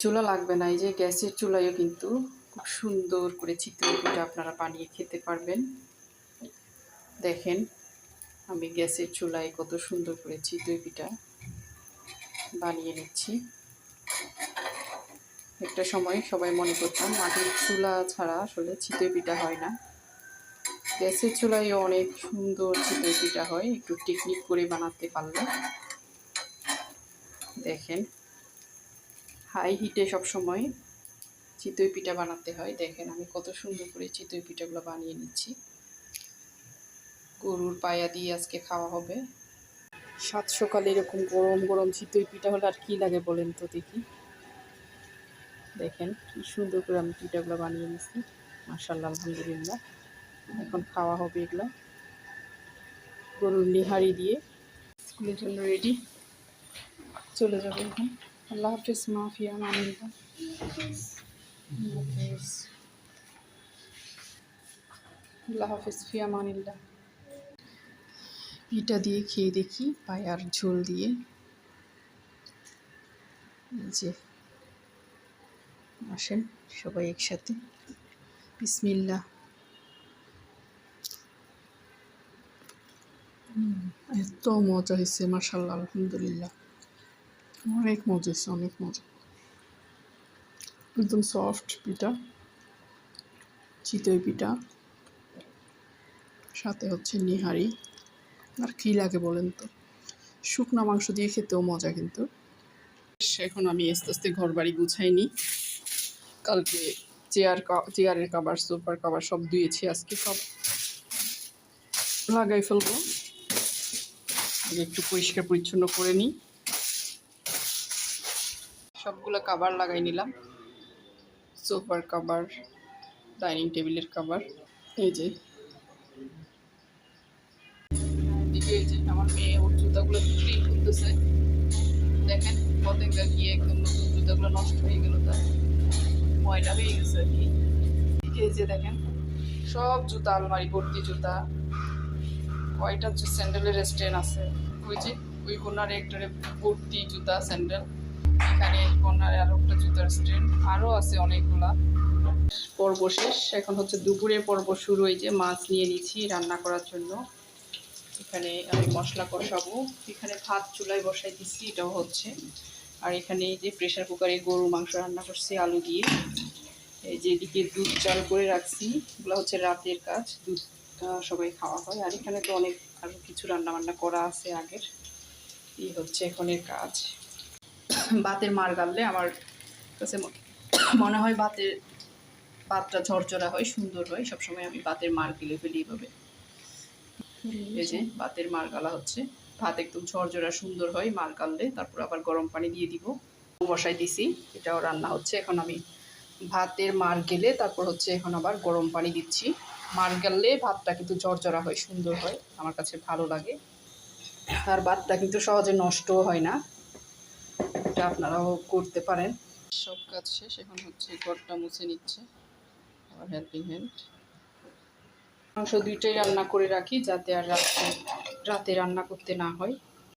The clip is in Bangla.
চুলা লাগবে না, এই যে গ্যাসের চুলায়ও কিন্তু খুব সুন্দর করে চিতই পিঠা আপনারা বানিয়ে খেতে পারবেন। দেখেন আমি গ্যাসের চুলায় কত সুন্দর করে চিতই পিঠা বানিয়ে নিচ্ছি। একটা সময় সবাই মনে করতাম মাটির চুলা ছাড়া আসলে চিতই পিঠা হয় না। গ্যাসের চুলায় অনেক সুন্দর চিতই পিঠা হয়, একটু টেকনিক করে বানাতে পারলে। দেখেন হাই হিটে সব সময় চিতই পিঠা বানাতে হয়। দেখেন আমি কত সুন্দর করে চিতই পিঠাগুলো বানিয়ে নিচ্ছি। গরুর পায়া দিয়ে আজকে খাওয়া হবে। সাত সকালে এরকম গরম গরম চিতই পিঠা হলে আর কি লাগে বলেন তো দেখি। দেখেন কি সুন্দর করে আমি পিঠাগুলো বানিয়ে নিচ্ছি। মার্শাল্লাহ আলহামদুলিল্লাহ। এখন খাওয়া হবে এগুলো। গরুর নিহারি দিয়ে। স্কুলের জন্য রেডি চলে যাবে এখন। আল্লাহ হাফিজ মাফিয়া হাফিজ আল্লাহ হাফিজ ফিয়া মানিল্লা পিঠা দিয়ে খেয়ে দেখি পায়ার ঝোল দিয়ে। যে, আসেন সবাই একসাথে। বিসমিল্লা এত মজা হয়েছে মাসাল্লাহ আলহামদুলিল্লাহ। অনেক মজা হয়েছে অনেক মজা। একদম সফট পিঠা, চিতই পিঠা, সাথে হচ্ছে নিহারি। আর কী লাগে বলেন তো? শুকনো মাংস দিয়ে খেতেও মজা কিন্তু। এখন আমি আস্তে আস্তে ঘর বাড়ি গুছাইনি কালকে চেয়ার চেয়ারের কাবার সোফার কাবার সব ধুয়েছি আজকে সব। লাগাই ফেলব। একটু পরিষ্কার পরিচ্ছন্ন করে নিই সবগুলো কাবার লাগাই নিলাম। সোফার কাবার ডাইনিং টেবিলের কাবার এই যে। যে আমার মেয়ে ওর করতেছে। দেখেন গিয়ে একদম নতুন নষ্ট হয়ে হয়ে গেছে দেখেন, সব জুতা, আলমারি, ভর্তি জুতা। স্যান্ডেলের আছে। ওই যে, ওই কোনারে একটা ভর্তি জুতা স্যান্ডেল এখানে কোনারে আরও একটা জুতার স্ট্যান্ড আরও আছে অনেকগুলা। পর্ব শেষ। এখন হচ্ছে দুপুরের পর্ব শুরু হয়েছে মাছ নিয়ে নিচ্ছি রান্না করার জন্য। এখানে আমি মশলা কষাবো। এখানে ভাত চুলায় বসাই দিচ্ছি, এটাও হচ্ছে। আর এখানে যে প্রেশার কুকারে গরুর মাংস রান্না করছি, আলু দিয়ে। এই যে এদিকে দুধ চাল করে রাখছি, এগুলো হচ্ছে রাতের কাজ দুধটা সবাই খাওয়া হয়। আর এখানে তো অনেক আরও কিছু রান্না বান্না করা আছে আগের। এই হচ্ছে এখনের কাজ। ভাতের মার গাললে আমার কাছে মনে হয় ভাতের ভাতটা ঝরঝরা হয়, সুন্দর হয়। সবসময় আমি ভাতের মার গেলে ফেলি এভাবে। এই যে ভাতের মার গালা হচ্ছে। ভাত একদম ঝরঝরা সুন্দর হয় মার গাললে তারপর আবার গরম পানি দিয়ে দিব। বসাই দিছি। এটাও রান্না হচ্ছে। এখন আমি ভাতের মার গেলে তারপর হচ্ছে এখন আবার গরম পানি দিচ্ছি। মার গেলে ভাতটা কিন্তু ঝরঝরা হয়, সুন্দর হয়। আমার কাছে ভালো লাগে। আর ভাতটা কিন্তু সহজে নষ্টও হয় না। এটা আপনারাও করতে পারেন। সব কাজ শেষ, এখন হচ্ছে ঘরটা মুছে নিচ্ছে, আবার হেল্পিং হ্যান্ড মাংস দুইটাই রান্না করে রাখি, যাতে আর রাতে রাতে রান্না করতে না হয়।